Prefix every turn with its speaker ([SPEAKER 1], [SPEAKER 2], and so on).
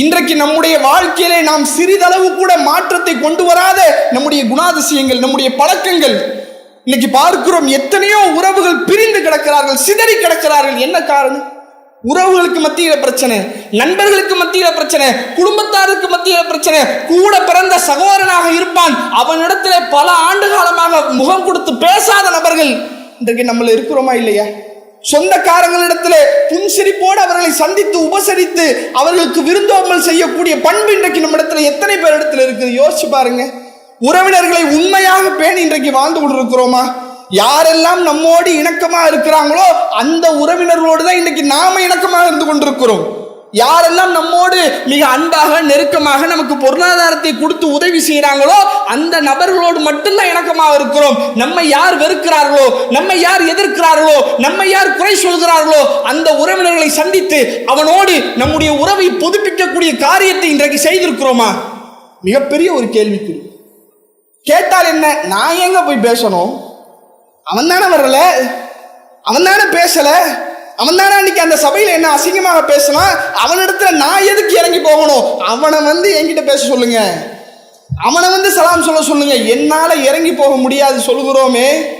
[SPEAKER 1] இன்றைக்கு நம்முடைய வாழ்க்கையிலே நாம் சிறிதளவு கூட மாற்றத்தை கொண்டு வராத நம்முடைய குணாதிசயங்கள் நம்முடைய பழக்கங்கள். இன்னைக்கு பார்க்கிறோம் எத்தனையோ உறவுகள் பிரிந்து கிடக்கிறார்கள் சிதறி கிடக்கிறார்கள். என்ன காரணம்? உறவுகளுக்கு மத்தியில பிரச்சனை நண்பர்களுக்கு மத்தியில பிரச்சனை குடும்பத்தாருக்கு மத்தியில பிரச்சனை. கூட பிறந்த சகோதரனாக இருப்பான். அவனிடத்திலே பல ஆண்டு காலமாக முகம் கொடுத்து பேசாத நபர்கள் இன்றைக்கு நம்மள இருக்கிறோமா இல்லையா? சொந்தக்காரங்களிடத்தில் புன்சிரிப்போடு அவர்களை சந்தித்து உபசரித்து அவர்களுக்கு விருந்தோம்பல் செய்யக்கூடிய பண்பு இன்றைக்கு நம்ம இடத்துல எத்தனை பேர் இடத்துல இருக்குது? யோசிச்சு பாருங்க. உறவினர்களை உண்மையாக பேணி இன்றைக்கு வாழ்ந்து கொண்டிருக்கிறோமா? யாரெல்லாம் நம்மோடு இணக்கமா இருக்கிறாங்களோ அந்த உறவினர்களோடு தான் இன்னைக்கு நாம இணக்கமாக இருந்து கொண்டிருக்கிறோம். யாரெல்லாம் நம்மோடு மிக அன்பாக நெருக்கமாக நமக்கு பொருளாதாரத்தை கொடுத்து உதவி செய்கிறாங்களோ அந்த நபர்களோடு மட்டும்தான் இணக்கமாக இருக்கிறோம். நம்மை யார் வெறுக்கிறார்களோ நம்மை யார் எதிர்க்கிறார்களோ நம்மை யார் குறை சொல்கிறார்களோ அந்த உறவினர்களை சந்தித்து அவனோடு நம்முடைய உறவை புதுப்பிக்கக்கூடிய காரியத்தை இன்றைக்கு செய்திருக்கிறோமா? மிகப்பெரிய ஒரு கேள்விக்குறி கேட்டால் என்ன? நான் எங்க போய் பேசணும்? அவன் தானே வரல? அவன் தானே பேசலை? அவன் தானே அன்னைக்கு அந்த சபையில் என்ன அசிங்கமாக பேசலாம் அவனிடத்துல நான் எதுக்கு இறங்கி போகணும்? அவனை வந்து என்கிட்ட பேச சொல்லுங்க. அவனை வந்து சலாம் சொல்ல சொல்லுங்க. என்னால இறங்கி போக முடியாது சொல்லுகிறோமே.